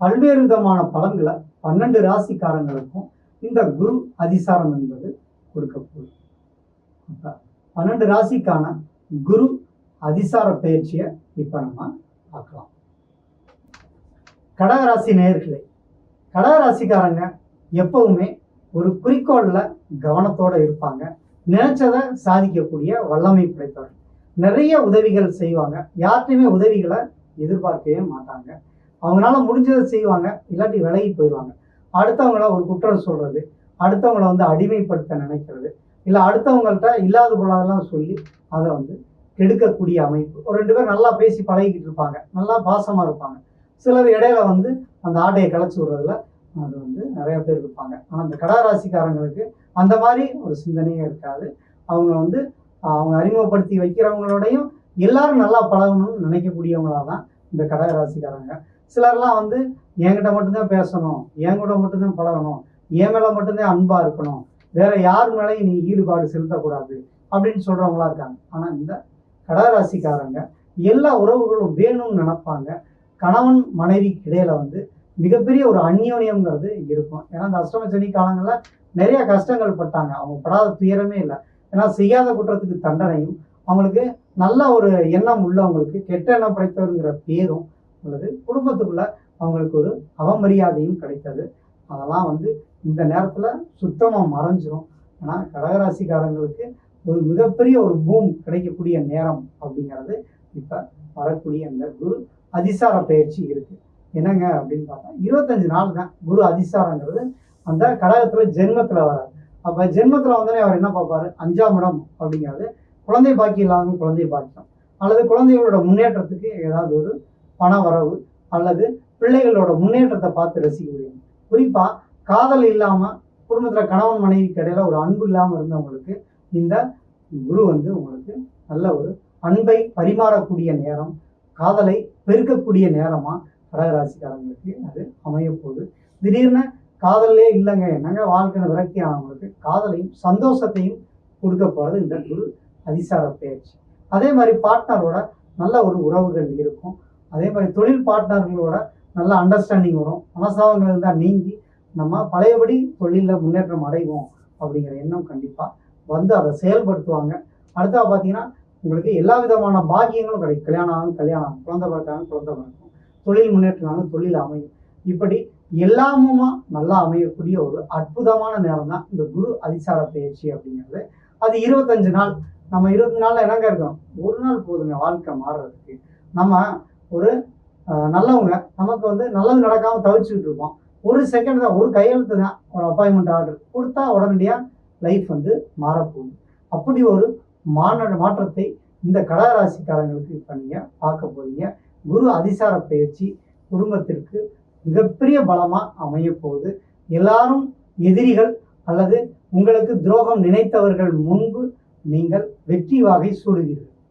பல்வேறு விதமான பலன்களை பன்னெண்டு ராசிக்காரங்களுக்கும் இந்த குரு அதிசாரம் என்பது கொடுக்கக்கூடும். பன்னெண்டு ராசிக்கான குரு அதிசார பயிற்சியை இப்போ நம்ம பார்க்கலாம். கடகராசி நேயர்களே கடகராசிக்காரங்க எப்பவுமே ஒரு குறிக்கோளில் கவனத்தோடு இருப்பாங்க. நினைச்சதை சாதிக்கக்கூடிய வல்லமை படைத்தவர்கள் நிறைய உதவிகள் செய்வாங்க. யார்கிட்டையுமே உதவிகளை எதிர்பார்க்கவே மாட்டாங்க. அவங்களால முடிஞ்சதை செய்வாங்க இல்லாட்டி விலகி போயிடுவாங்க. அடுத்தவங்கள ஒரு குற்றம் சொல்றது அடுத்தவங்கள வந்து அடிமைப்படுத்த நினைக்கிறது இல்லை அடுத்தவங்கள்ட்ட இல்லாத பொருளாதெல்லாம் சொல்லி அதை வந்து கெடுக்கக்கூடிய அமைப்பு. ஒரு ரெண்டு பேர் நல்லா பேசி பழகிக்கிட்டு இருப்பாங்க நல்லா பாசமாக இருப்பாங்க. சிலர் இடையில வந்து அந்த ஆட்டையை களைச்சி விடுறதுல அது வந்து நிறைய பேர் இருப்பாங்க. ஆனால் அந்த கடகராசிக்காரங்களுக்கு அந்த மாதிரி ஒரு சிந்தனையே இருக்காது. அவங்க வந்து அவங்க அறிமுகப்படுத்தி வைக்கிறவங்களோடையும் எல்லாரும் நல்லா பழகணும்னு நினைக்கக்கூடியவங்களா தான் இந்த கடகராசிக்காரங்க. சிலர்லாம் வந்து என்கிட்ட மட்டும்தான் பேசணும். என் கூட மட்டும்தான் பழகணும். என் மேலே மட்டும்தான் அன்பாக இருக்கணும். வேற யார் மேலேயும் நீ ஈடுபாடு செலுத்தக்கூடாது. அப்படின்னு சொல்கிறவங்களா இருக்காங்க. ஆனால் இந்த கடகராசிக்காரங்க எல்லா உறவுகளும் வேணும்னு நினைப்பாங்க. கணவன் மனைவி இடையில வந்து மிகப்பெரிய ஒரு அந்யோன்யம்ங்கிறது இருக்கும். ஏன்னா இந்த அஷ்டம சனி காலங்களில் நிறைய கஷ்டங்கள் பட்டாங்க. அவங்க படாத துயரமே இல்லை. ஏன்னா செய்யாத குற்றத்துக்கு தண்டனையும் அவங்களுக்கு நல்ல ஒரு எண்ணம் உள்ளவங்களுக்கு கெட்ட எண்ணம் படைத்தவருங்கிற பேரும் அல்லது குடும்பத்துக்குள்ள அவங்களுக்கு ஒரு அவமரியாதையும் கிடைத்தது. அதெல்லாம் வந்து இந்த நேரத்தில் சுத்தமாக மறைஞ்சிரும். ஆனா கடகராசிக்காரங்களுக்கு ஒரு மிகப்பெரிய ஒரு பூம் கிடைக்கக்கூடிய நேரம் அப்படிங்கிறது இப்போ வரக்கூடிய அந்த குரு அதிசார பயிற்சி இருக்கு. என்னங்க அப்படின்னு பார்த்தா இருபத்தஞ்சு நாள் தான் குரு அதிசாரங்கிறது. அந்த கடகத்தில் ஜென்மத்தில் வராது அப்போ ஜென்மத்தில் வந்தோடனே அவர் என்ன பார்ப்பாரு? அஞ்சாம் இடம் அப்படிங்கிறது குழந்தை பாக்கி இல்லாமல் குழந்தை பாக்கியம் அல்லது குழந்தைகளோட முன்னேற்றத்துக்கு ஏதாவது ஒரு பண வரவு அல்லது பிள்ளைகளோட முன்னேற்றத்தை பார்த்து ரசிக்க முடியும். குறிப்பாக காதல் இல்லாமல் குடும்பத்தில் கணவன் மனைவிக்கு இடையில ஒரு அன்பு இல்லாமல் இருந்தவங்களுக்கு இந்த குரு வந்து உங்களுக்கு நல்ல ஒரு அன்பை பரிமாறக்கூடிய நேரம் காதலை பெருக்கக்கூடிய நேரமாக கடகராசிக்காரங்களுக்கு அது அமையப்போகுது திடீர்னு காதலே இல்லைங்க என்னங்க வாழ்க்கையில் விரக்தி ஆனவங்களுக்கு காதலையும் சந்தோஷத்தையும் கொடுக்க போகிறது இந்த குரு அதிசார பயிற்சி. அதே மாதிரி பார்ட்னரோட நல்ல ஒரு உறவுகள் இருக்கும். அதே மாதிரி தொழில் பார்ட்னர்களோட நல்ல அண்டர்ஸ்டாண்டிங் வரும். மனசாவங்கள் இருந்தால் நீங்கி நம்ம பழையபடி தொழிலில் முன்னேற்றம் அடைவோம் அப்படிங்கிற எண்ணம் கண்டிப்பாக வந்து அதை செயல்படுத்துவாங்க. அடுத்தா பார்த்தீங்கன்னா உங்களுக்கு எல்லா விதமான பாக்கியங்களும் கிடைக்கும். கல்யாணம் ஆகும் கல்யாணம் ஆகும். குழந்தை பிறக்காங்க குழந்தை பிறக்கும். தொழில் முன்னேற்றம் தொழில் அமையும். இப்படி எல்லாமுமா நல்லா அமையக்கூடிய ஒரு அற்புதமான நேரம் தான் இந்த குரு அதிசார பயிற்சி அப்படிங்கிறது. அது இருபத்தஞ்சு நாள். நம்ம இருபத்தி நாளில் என்னங்க இருக்கோம் ஒரு நாள் போதுங்க வாழ்க்கை மாறுறதுக்கு. நம்ம ஒரு நல்லவங்க. நமக்கு வந்து நல்லது நடக்காம தவிச்சுக்கிட்டு இருப்போம். ஒரு செகண்ட் தான் ஒரு கையெழுத்து தான் ஒரு அப்பாயின்மெண்ட் ஆர்டர் கொடுத்தா உடனடியாக லைஃப் வந்து மாறப்போகுது. அப்படி ஒரு மாற்ற மாற்றத்தை இந்த கடகராசிக்காரங்களுக்கு இப்போ நீங்கள் பார்க்க போறீங்க. குரு அதிசார பயிற்சி குடும்பத்திற்கு மிகப்பெரிய பலமாக அமைய போகுது. எல்லாரும் எதிரிகள் அல்லது உங்களுக்கு துரோகம் நினைத்தவர்கள் முன்பு நீங்கள் வெற்றி வாகை சூடுவீர்கள்.